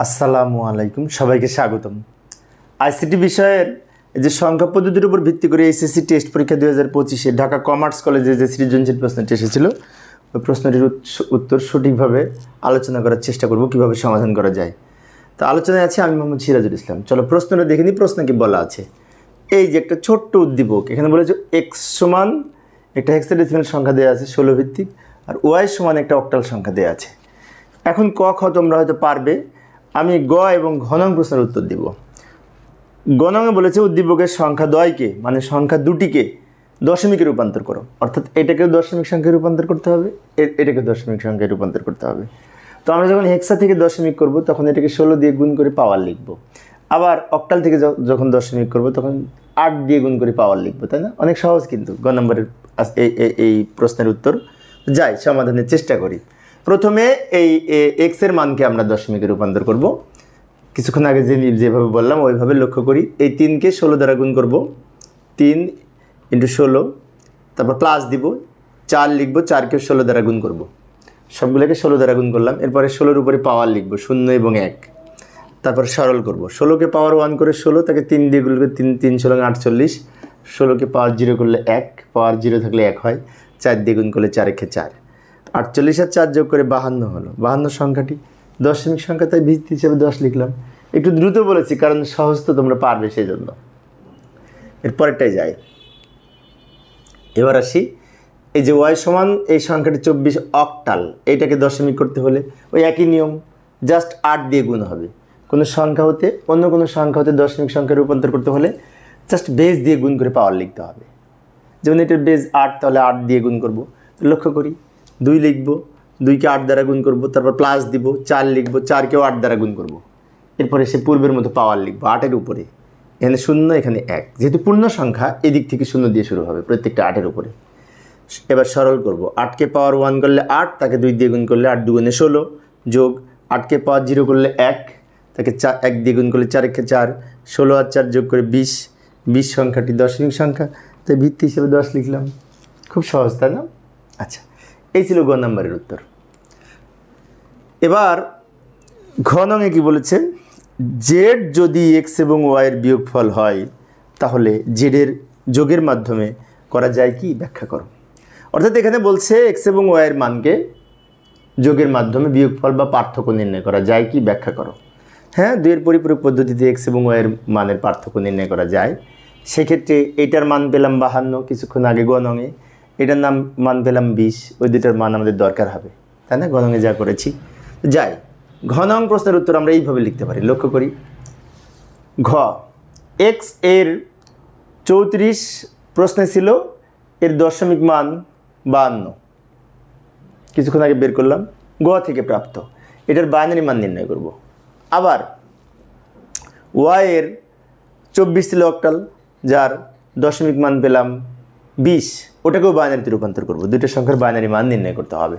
আসসালামু আলাইকুম, সবাইকে স্বাগতম। আইসিটি বিষয়ের যে সংখ্যা পদ্ধতির উপর ভিত্তি করে এইচএসসি টেস্ট পরীক্ষা দুই হাজার পঁচিশে ঢাকা কমার্স কলেজে যে সৃজনশীল প্রশ্নটি এসেছিল, ওই প্রশ্নটির উত্তর সঠিকভাবে আলোচনা করার চেষ্টা করব, কীভাবে সমাধান করা যায়। তো আলোচনায় আছে আমি মোহাম্মদ সিরাজুল ইসলাম। চলো প্রশ্নটা দেখে নিই, প্রশ্ন কি বলা আছে। এই যে একটা ছোট্ট উদ্দীপক, এখানে বলেছে এক্স সমান একটা হেক্সাডেসিমাল সংখ্যা দেওয়া আছে ষোলো ভিত্তিক, আর ওয়াই সমান একটা অক্টাল সংখ্যা দেওয়া আছে। এখন ক খ তোমরা হয়তো পারবে আমি গ এবং ঘনং প্রশ্নের উত্তর দিব। গণঙে বলেছে উদ্দীপকের সংখ্যা দয়কে মানে সংখ্যা দুটিকে দশমিকে রূপান্তর করো। অর্থাৎ এটাকেও দশমিক সংখ্যায় রূপান্তর করতে হবে এটাকে দশমিক সংখ্যায় রূপান্তর করতে হবে। তো আমরা যখন হেক্সা থেকে দশমিক করব, তখন এটাকে ষোলো দিয়ে গুণ করে পাওয়ার লিখব। আবার অক্টাল থেকে যখন দশমিক করব, তখন আট দিয়ে গুণ করে পাওয়ার লিখব, তাই না? অনেক সহজ কিন্তু, গ নম্বরের এই প্রশ্নের উত্তর। যাই, সমাধানের চেষ্টা করি। প্রথমে এই এক্সের মানকে আমরা দশমিকে রূপান্তর করব। কিছুক্ষণ আগে যে যেভাবে বললাম, ওইভাবে লক্ষ্য করি। এই তিনকে ষোলো দ্বারা গুণ করব। তিন ইন্টু ষোলো, তারপর প্লাস দিব। চার লিখব চারকে ষোলো দ্বারা গুণ করব। সবগুলোকে ষোলো দ্বারা গুণ করলাম। এরপরে ষোলোর উপরে পাওয়ার লিখব, শূন্য এবং এক। তারপর সরল করব। ষোলোকে পাওয়ার ওয়ান করে ষোলো, তাকে তিন দিয়ে করে তিন তিন ষোলো আটচল্লিশ। ষোলোকে পাওয়ার জিরো করলে এক পাওয়ার জিরো থাকলে এক হয়। চার দিয়ে গুণ করলে চারকে চার। আটচল্লিশ আর চার যোগ করে বাহান্ন হলো। বাহান্ন সংখ্যাটি, দশমিক সংখ্যা, তাই ভিত্তি হিসেবে দশ লিখলাম। একটু দ্রুত বলেছি, কারণ সহজ তো তোমরা পারবে সেই জন্য এরপরেরটাই যাই। এবার আসি, এই যে ওয়াই সমান, এই সংখ্যাটি চব্বিশ অকটাল এইটাকে দশমিক করতে হলে ওই একই নিয়ম জাস্ট আট দিয়ে গুণ হবে। কোনো সংখ্যা হতে, অন্য কোনো সংখ্যা হতে দশমিক সংখ্যা রূপান্তর করতে হলে জাস্ট বেজ দিয়ে গুণ করে পাওয়ার লিখতে হবে। যেমন এটার বেজ আট, তাহলে আট দিয়ে গুণ করব। লক্ষ্য করি দুই লিখব, দুইকে আট দ্বারা গুণ করব, তারপর প্লাস দিব, চার লিখব, চারকেও আট দ্বারা গুণ করব। এরপরে সে পূর্বের মতো পাওয়ার লিখব, আটের উপরে। এখানে শূন্য, এখানে এক। যেহেতু পূর্ণ সংখ্যা, এদিক থেকে শূন্য দিয়ে শুরু হবে প্রত্যেকটা আটের উপরে। এবার সরল করব, আটকে পাওয়ার ওয়ান করলে আট, তাকে দুই দিয়ে গুণ করলে আট, দুগুণে ষোলো যোগ, আটকে পাওয়ার জিরো করলে এক, তাকে চার এক দিয়ে গুণ করলে চার একে চার, ষোলো আর চার যোগ করে বিশ বিশ সংখ্যাটি দশমিক সংখ্যা। তাই ভিত্তি হিসেবে দশ লিখলাম। খুব সহজ, তাই না? আচ্ছা। এই ছিল গ নম্বরের উত্তর। এবার ঘ নঙে কি বলেছে? জেড যদি এক্স এবং ওয়াইয়ের বিয়োগফল হয়, তাহলে জেডের যোগের মাধ্যমে করা যায় কি? ব্যাখ্যা করো। অর্থাৎ এখানে বলছে এক্স এবং ওয়াইয়ের মানকে যোগের মাধ্যমে বিয়োগফল বা পার্থক্য নির্ণয় করা যায় কি? ব্যাখ্যা করো। হ্যাঁ দুইয়ের পরিপূরক পদ্ধতিতে এক্স এবং ওয়াইয়ের মানের পার্থক্য নির্ণয় করা যায়। সেক্ষেত্রে এটার মান পেলাম বাহান্ন কিছুক্ষণ আগে গণঙে এটার নাম মান পেলাম বিশ ওই দুটার মান আমাদের দরকার হবে। তাই না? গণঙে যা করেছি। যাই ঘনং প্রশ্নের উত্তর আমরা এইভাবে লিখতে পারি। লক্ষ্য করি। ঘ এক্সের চৌত্রিশ প্রশ্নে ছিল, এর দশমিক মান বাহান্ন। কিছুক্ষণ আগে বের করলাম। গ থেকে প্রাপ্ত। এটার বাইনারি মান নির্ণয় করব। আবার ওয়াই এর চব্বিশ ছিল অক্টাল, যার দশমিক মান পেলাম বিশ। ওটাকেও বাইনারিতে রূপান্তর করব। দুইটা সংখ্যার বাইনারি মান নির্ণয় করতে হবে।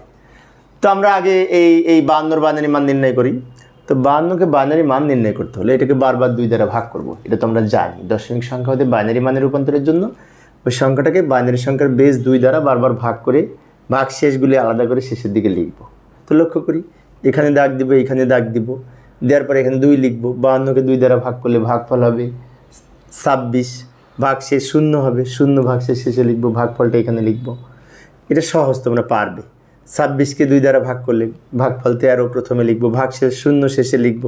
তো আমরা আগে এই এই বান্নর বাইনারি মান নির্ণয় করি। তো বান্নকে বাইনারি মান নির্ণয় করতে হলে এটাকে বারবার দুই দ্বারা ভাগ করব। এটা তো আমরা জানি। দশমিক সংখ্যা হতে বাইনারি মানের রূপান্তরের জন্য। ওই সংখ্যাটাকে বাইনারি সংখ্যার বেস দুই দ্বারা বারবার ভাগ করে, ভাগ শেষগুলি আলাদা করে শেষের দিকে লিখব। তো লক্ষ্য করি, এখানে দাগ দিব, এখানে দাগ দিব। দেওয়ার পরে এখানে দুই লিখব। বাহান্নকে দুই দ্বারা ভাগ করলে ভাগফল হবে ছাব্বিশ। ভাগ শেষ শূন্য হবে, শূন্য ভাগ শেষ লিখব, ভাগফলটা এখানে লিখব। এটা সহজ, তোমরা পারবে। ছাব্বিশকে দুই দ্বারা ভাগ করলে ভাগফল তেরো প্রথমে লিখব, ভাগ শেষ শূন্য শেষে লিখব।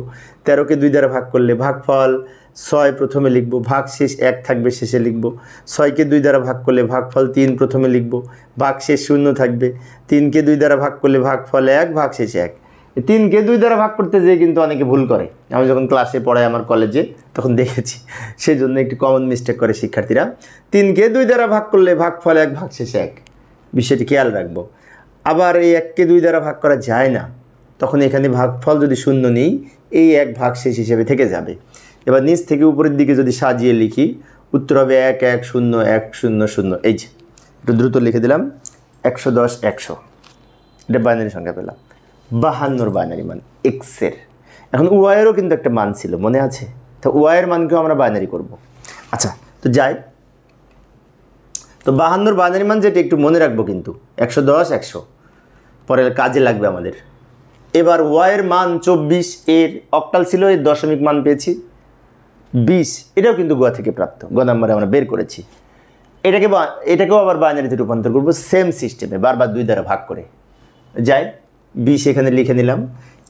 তেরোকে দুই দ্বারা ভাগ করলে ভাগফল ছয় প্রথমে লিখব, ভাগ শেষ এক থাকবে শেষে লিখব। ছয়কে দুই দ্বারা ভাগ করলে ভাগফল তিন প্রথমে লিখব, ভাগ শেষ শূন্য থাকবে। তিনকে দুই দ্বারা ভাগ করলে ভাগফল এক, ভাগ শেষ এক। তিনকে দুই দ্বারা ভাগ করতে যেয়ে কিন্তু অনেকে ভুল করে। আমি যখন ক্লাসে পড়াই আমার কলেজে তখন দেখেছি সেই জন্য একটু কমন মিস্টেক করে শিক্ষার্থীরা। তিনকে দুই দ্বারা ভাগ করলে ভাগফল এক ভাগ শেষে এক। বিষয়টি খেয়াল রাখব। আবার এই এককে দুই দ্বারা ভাগ করা যায় না। তখন এখানে ভাগফল যদি শূন্য নেই, এই এক ভাগ শেষ হিসেবে থেকে যাবে। এবার নিচ থেকে উপরের দিকে যদি সাজিয়ে লিখি, উত্তর হবে এক এক, শূন্য এক, শূন্য শূন্য। এই যে, একটু দ্রুত লিখে দিলাম, একশো দশ, একশো। এটা বাইনারি সংখ্যা পেলাম। বাহান্নর বাইনারি মান এক্সের এখন ওয়াইয়েরও কিন্তু একটা মান ছিল, মনে আছে? তো ওয়াইয়ের মানকেও আমরা বাইনারি করব। আচ্ছা তো যাই। তো বাহান্নর বাইনারি মান যেটা একটু মনে রাখব কিন্তু, একশো দশ, একশো। পরে কাজে লাগবে আমাদের। এবার ওয়াইয়ের মান চব্বিশ, এর অক্টাল ছিল, এর দশমিক মান পেয়েছি বিশ। এটাও কিন্তু গোয়া থেকে প্রাপ্ত গ নাম্বারে আমরা বের করেছি। এটাকে এটাকেও আবার বাইনারিতে রূপান্তর করব সেম সিস্টেমে বারবার দুই দ্বারা ভাগ করে। যাই। বিশ এখানে লিখে নিলাম।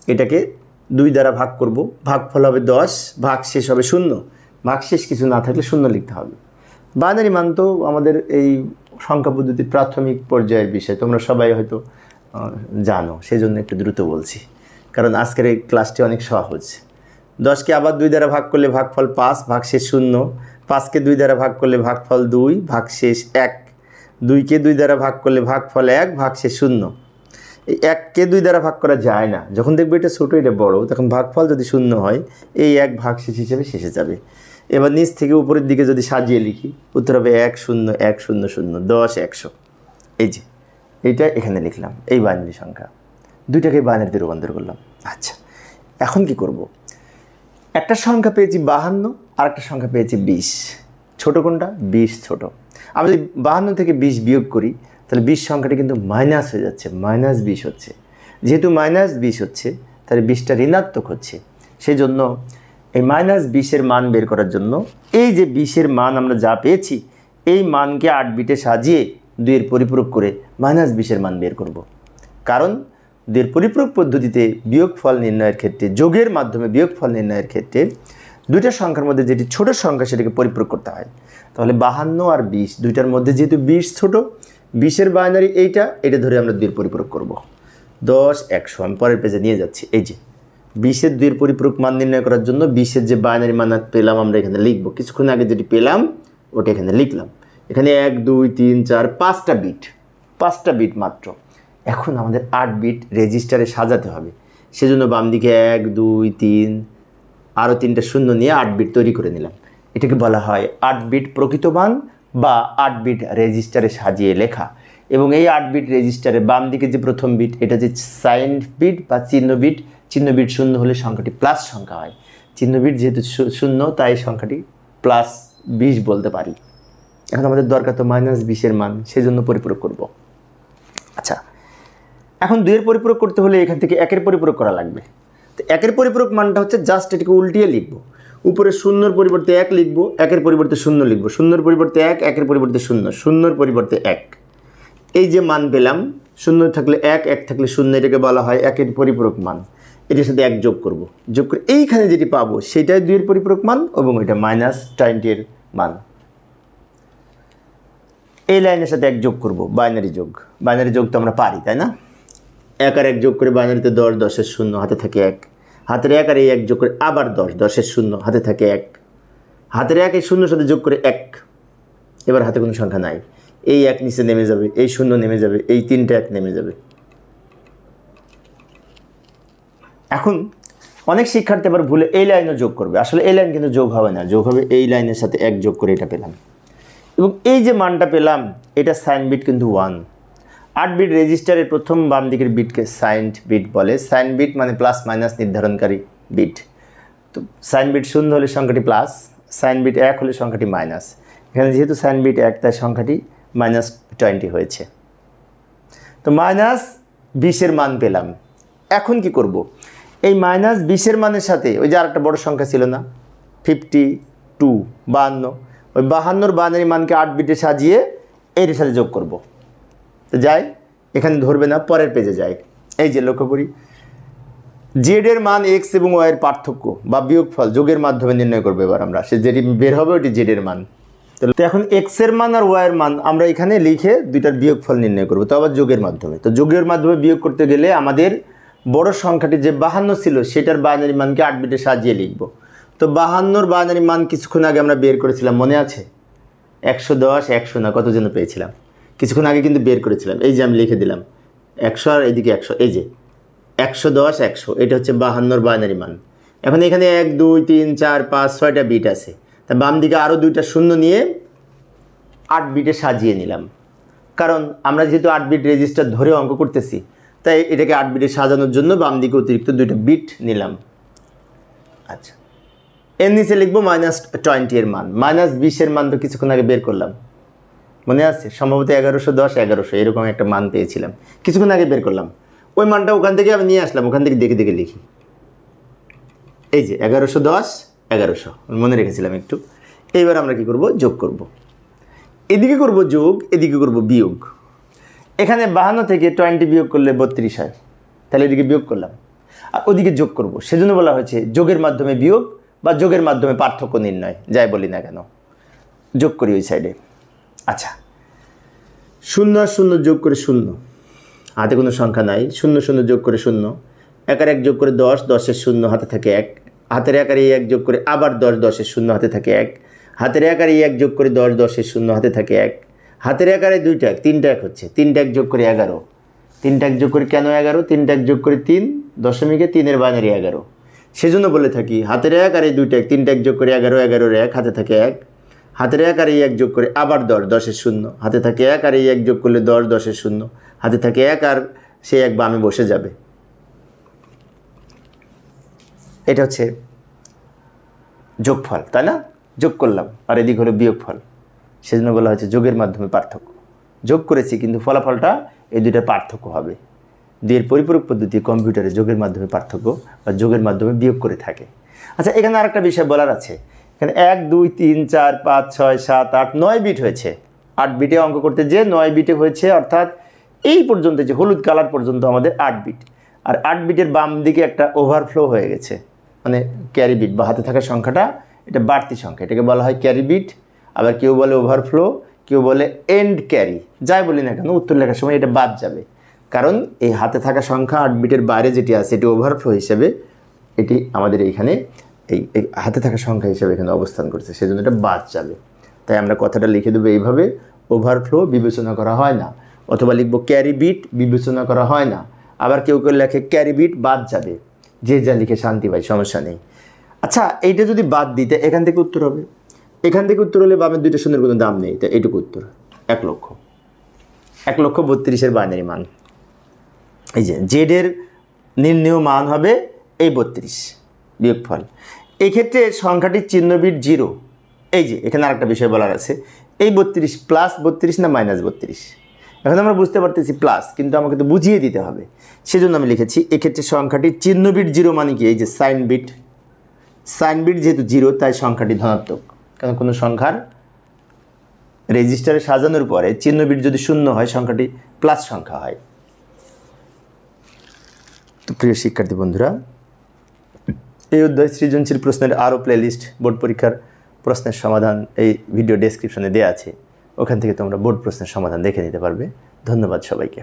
এটাকে দুই দ্বারা ভাগ করব। ভাগফল হবে দশ ভাগ শেষ হবে শূন্য। ভাগ শেষ কিছু না থাকলে শূন্য লিখতে হবে। বাইনারি মান তো আমাদের এই সংখ্যা পদ্ধতির প্রাথমিক পর্যায়ের বিষয়। তোমরা সবাই হয়তো জানো। সেই জন্য একটু দ্রুত বলছি। কারণ আজকের এই ক্লাসটি অনেক সহজ। দশকে আবার দুই দ্বারা ভাগ করলে ভাগফল পাঁচ ভাগ শেষ শূন্য। পাঁচকে দুই দ্বারা ভাগ করলে ভাগফল দুই ভাগ শেষ এক। দুইকে দুই দ্বারা ভাগ করলে ভাগফল এক ভাগ শেষ শূন্য। এই এককে দুই দ্বারা ভাগ করা যায় না। যখন দেখবে এটা ছোটো, এটা বড়, তখন ভাগফল যদি শূন্য হয়, এই এক ভাগ শেষ হিসেবে শেষে যাবে। এবার নিচ থেকে উপরের দিকে যদি সাজিয়ে লিখি, উত্তর হবে এক শূন্য এক শূন্য শূন্য, দশ, একশো। এই যে এইটা এখানে লিখলাম, এই বাইনারি সংখ্যা। দুইটাকে বাইনারিতে রূপান্তর করলাম। আচ্ছা এখন কি করব? একটা সংখ্যা পেয়েছি বাহান্ন আর একটা সংখ্যা পেয়েছি বিশ। ছোটো কোনটা? বিশ ছোট। আমি যদি বাহান্ন থেকে বিশ বিয়োগ করি তাহলে বিশ সংখ্যাটি কিন্তু মাইনাস হয়ে যাচ্ছে মাইনাস বিশ হচ্ছে। যেহেতু মাইনাস বিশ হচ্ছে, তাহলে বিশটা ঋণাত্মক হচ্ছে। সেই জন্য এই মাইনাস বিশের মান বের করার জন্য এই যে বিশের মান আমরা যা পেয়েছি, এই মানকে আট বিটে সাজিয়ে দুইয়ের পরিপূরক করে মাইনাস বিশের মান বের করব। কারণ দুইয়ের পরিপূরক পদ্ধতিতে বিয়োগফল নির্ণয়ের ক্ষেত্রে, যোগের মাধ্যমে বিয়োগফল নির্ণয়ের ক্ষেত্রে দুইটা সংখ্যার মধ্যে যেটি ছোট সংখ্যা সেটাকে পরিপূরক করতে হয়। তাহলে বাহান্ন আর বিশ, দুইটার মধ্যে যেহেতু বিশ ছোট বিশের বাইনারি এইটা, এটা ধরে আমরা দুইয়ের পরিপূরক করব। দশ, একশো, আমি পরের পেজে নিয়ে যাচ্ছি। এই যে, বিশের দুইয়ের পরিপূরক মান নির্ণয় করার জন্য বিশের যে বাইনারি মান পেলাম আমরা এখানে লিখব। কিছুক্ষণ আগে যেটি পেলাম, ওটা এখানে লিখলাম। এখানে এক, দুই, তিন, চার, পাঁচটা বিট পাঁচটা বিট মাত্র। এখন আমাদের আট বিট রেজিস্টারে সাজাতে হবে। সেজন্য বাম দিকে এক, দুই, তিন, আরও তিনটা শূন্য নিয়ে আট বিট তৈরি করে নিলাম। এটাকে বলা হয় আট বিট প্রকৃত মান। বা আট বিট রেজিস্টারে সাজিয়ে লেখা। এবং এই আট বিট রেজিস্টারে বাম দিকে যে প্রথম বিট, এটা যে সাইন বিট বা চিহ্ন বিট চিহ্ন বিট শূন্য হলে সংখ্যাটি প্লাস সংখ্যা হয়। চিহ্ন বিট যেহেতু শূন্য, তাই সংখ্যাটি প্লাস বিশ বলতে পারি। এখন আমাদের দরকার তো মাইনাস বিশের মান সেই জন্য পরিপূরক করব। আচ্ছা এখন দুইয়ের পরিপূরক করতে হলে এখান থেকে একের পরিপূরক করা লাগবে। তো একের পরিপূরক মানটা হচ্ছে জাস্ট এটাকে উল্টিয়ে লিখব। উপরে শূন্যর পরিবর্তে এক লিখব, একের পরিবর্তে শূন্য লিখব। শূন্যর পরিবর্তে এক, একের পরিবর্তে শূন্য। শূন্যর পরিবর্তে এক। এই যে মান পেলাম, শূন্য থাকলে এক এক থাকলে শূন্য, এটাকে বলা হয় একের পরিপূরক মান। এটার সাথে এক যোগ করব। যোগ করে এইখানে যেটি পাবো, সেটাই দুইয়ের পরিপূরক মান এবং এটা মাইনাস টোয়েন্টির মান। এই লাইনের সাথে এক যোগ করব বাইনারি যোগ। বাইনারি যোগ তো আমরা পারি, তাই না? এক আর এক যোগ করে বাইনারিতে দশ, দশের শূন্য, হাতে থাকে এক। হাতের এক আর এই এক যোগ করে আবার দশ, দশের শূন্য, হাতে থাকে এক। হাতের এক, এই শূন্যর সাথে যোগ করে এক। এবার হাতে কোনো সংখ্যা নাই। এই এক নিচে নেমে যাবে, এই শূন্য নেমে যাবে, এই তিনটা এক নেমে যাবে। এখন অনেক শিক্ষার্থী আবার ভুলে এই লাইনও যোগ করবে। আসলে এই লাইন কিন্তু যোগ হবে না, যোগ হবে এই লাইনের সাথে এক যোগ করে এটা পেলাম। এবং এই যে মানটা পেলাম, এটা সাইন বিট কিন্তু ওয়ান। আট বিট রেজিস্টারের প্রথম বাম দিকের বিটকে সাইন বিট বলে। সাইন বিট মানে প্লাস মাইনাস নির্ধারণকারী বিট। তো সাইন বিট শূন্য হলে সংখ্যাটি প্লাস, সাইন বিট এক হলে সংখ্যাটি মাইনাস। এখানে যেহেতু সাইন বিট এক, তাই সংখ্যাটি মাইনাস টোয়েন্টি হয়েছে। তো মাইনাস বিশের মান পেলাম। এখন কি করব? এই মাইনাস বিশের মানের সাথে, ওই যে আরেকটা বড় সংখ্যা ছিল না ফিফটি টু বাহান্ন, ওই বাহান্নর বাহান্নের মানকে আট বিটে সাজিয়ে এর সাথে যোগ করব। যাই এখানে ধরবে না, পরের পেজে যাই এই যে লক্ষ্য করি। জেড এর মান এক্স এবং ওয়াই এর পার্থক্য বা বিয়োগফল যোগের মাধ্যমে নির্ণয় করব এবার আমরা। সে যেটি বের হবে, ওটি জেড এর মান। তো এখন এক্সের মান আর ওয়াই এর মান আমরা এখানে লিখে দুইটার বিয়োগফল নির্ণয় করব, তো আবার যোগের মাধ্যমে। তো যোগের মাধ্যমে বিয়োগ করতে গেলে আমাদের বড় সংখ্যাটি যে বাহান্ন ছিল, সেটার বাইনারি মানকে আট বিটে সাজিয়ে লিখব। তো বাহান্নর বাইনারি মান কিছুক্ষণ আগে আমরা বের করেছিলাম, মনে আছে? একশো দশ, একশো না, কত যেন পেয়েছিলাম। কিছুক্ষণ আগে কিন্তু বের করেছিলাম। এই যে আমি লিখে দিলাম, একশো আর এইদিকে একশো, এই যে একশো দশ, একশো, এটা হচ্ছে বাহান্নর বাইনারি মান। এখন এখানে এক, দুই, তিন, চার, পাঁচ, ছয়টা বিট আছে। তা বাম দিকে আরও দুইটা শূন্য নিয়ে আট বিটে সাজিয়ে নিলাম। কারণ আমরা যেহেতু আট বিট রেজিস্টার ধরে অঙ্ক করতেছি, তাই এটাকে আট বিটে সাজানোর জন্য বাম দিকে অতিরিক্ত দুইটা বিট নিলাম। আচ্ছা এর নিচে লিখব মাইনাস টোয়েন্টি এর মান। মাইনাস বিশের মান তো কিছুক্ষণ আগে বের করলাম। মনে আছে? সম্ভবত এগারোশো দশ, এগারোশো, এরকম একটা মান পেয়েছিলাম। কিছুক্ষণ আগে বের করলাম। ওই মানটা ওখান থেকে আমি নিয়ে আসলাম, ওখান থেকে দেখে দেখে লিখি। এই যে, এগারোশো দশ, এগারোশো, আমি মনে রেখেছিলাম একটু। এইবার আমরা কি করব? যোগ করব। এদিকে করব যোগ, এদিকে করব বিয়োগ। এখানে বাহান্ন থেকে টোয়েন্টি বিয়োগ করলে বত্রিশ হয়। তাহলে এদিকে বিয়োগ করলাম। আর ওদিকে যোগ করব। সেজন্য বলা হয়েছে যোগের মাধ্যমে বিয়োগ বা যোগের মাধ্যমে পার্থক্য নির্ণয়, যাই বলি না কেন। যোগ করি ওই সাইডে আচ্ছা। শূন্য আর শূন্য যোগ করে শূন্য। হাতে কোনো সংখ্যা নাই। শূন্য শূন্য যোগ করে শূন্য। একার এক যোগ করে দশ, দশের শূন্য হাতে থাকে এক। হাতের একার এক যোগ করে আবার দশ, দশের শূন্য হাতে থাকে এক। হাতের একার এক যোগ করে দশ, দশের শূন্য হাতে থাকে এক। হাতের একারে দুইটা এক, তিনটা এক হচ্ছে। তিনটা এক যোগ করে এগারো। তিনটা এক যোগ করে কেন এগারো? তিনটা এক যোগ করে তিন দশমিকে তিনের বাইনারি এগারো। সেজন্য বলে থাকি, হাতের এক আর এই দুইটা এক, তিনটা এক যোগ করে এগারো, এগারোর এক হাতে থাকে এক। হাতের এক আর এই এক যোগ করে আবার দশ দশের শূন্য। হাতে থাকে এক আর এই এক যোগ করলে দশ দশের শূন্য। হাতে থাকে এক আর সে এক বামে বসে যাবে। এটা হচ্ছে যোগফল, তাই না? যোগ করলাম, আর এদিক হলো বিয়োগফল। সেজন্য বলা হচ্ছে যোগের মাধ্যমে পার্থক্য। যোগ করেছি, কিন্তু ফলাফলটা এই দুইটা পার্থক্য হবে। দুইয়ের পরিপূরক পদ্ধতি কম্পিউটারে যোগের মাধ্যমে পার্থক্য বা যোগের মাধ্যমে বিয়োগ করে থাকে। আচ্ছা এখানে আরেকটা বিষয় বলার আছে। এখানে এক, দুই, তিন, চার, পাঁচ, ছয়, সাত, আট, নয় বিট হয়েছে। আট বিটে অঙ্ক করতে যে নয় বিটে হয়েছে, অর্থাৎ এই পর্যন্ত যে হলুদ কালার পর্যন্ত আমাদের আট বিট। আর আট বিটের বাম দিকে একটা ওভারফ্লো হয়ে গেছে। মানে ক্যারি বিট বা হাতে থাকা সংখ্যাটা, এটা বাড়তি সংখ্যা। এটাকে বলা হয় ক্যারি বিট। আবার কেউ বলে ওভারফ্লো কেউ বলে এন্ড ক্যারি যাই বলি না কেন, উত্তর লেখার সময় এটা বাদ যাবে। কারণ এই হাতে থাকা সংখ্যা আট বিটের বাইরে যেটি আছে, এটি ওভারফ্লো হিসেবে, এটি আমাদের এইখানে এই হাতে থাকা সংখ্যা হিসেবে এখানে অবস্থান করছে, সেজন্য এটা বাদ যাবে। তাই আমরা কথাটা লিখে দেবো এইভাবে ওভারফ্লো বিবেচনা করা হয় না, অথবা লিখব ক্যারি বিট বিবেচনা করা হয় না, আবার কেউ কেউ লেখে ক্যারি বিট বাদ যাবে, যে যা লিখে শান্তি পাই সমস্যা নেই। আচ্ছা এইটা যদি বাদ দিতে এখান থেকে উত্তর হবে। এখান থেকে উত্তর হলে বামের দুইটা শূন্যের কোনো দাম নেই তাই এইটুকু উত্তর, এক লক্ষ। এক লক্ষ বত্রিশের বাইনারি মান। এই যে জেডের নির্ণেয় মান হবে এই বত্রিশ। বিয়োগফল। এক্ষেত্রে ক্ষেত্রে সংখ্যাটির চিহ্নবিট জিরো। এই যে, এখানে আরেকটা বিষয় বলার আছে। এই বত্রিশ প্লাস বত্রিশ না মাইনাস বত্রিশ? এখন আমরা বুঝতে পারতেছি প্লাস কিন্তু আমাকে তো বুঝিয়ে দিতে হবে। সেজন্য আমি লিখেছি, এক্ষেত্রে সংখ্যাটির চিহ্নবিট জিরো মানে কি? এই যে সাইন বিট সাইন বিট যেহেতু জিরো, তাই সংখ্যাটি ধনাত্মক। কারণ কোনো সংখ্যার রেজিস্টারে সাজানোর পরে চিহ্নবিট যদি শূন্য হয়, সংখ্যাটি প্লাস সংখ্যা হয়। তো প্রিয় শিক্ষার্থী বন্ধুরা এই অধ্যায় সৃজনশীল প্রশ্নের আরও প্লেলিস্ট বোর্ড পরীক্ষার প্রশ্নের সমাধান এই ভিডিও ডেসক্রিপশনে দেওয়া আছে। ওখান থেকে তোমরা বোর্ড প্রশ্নের সমাধান দেখে নিতে পারবে। ধন্যবাদ সবাইকে।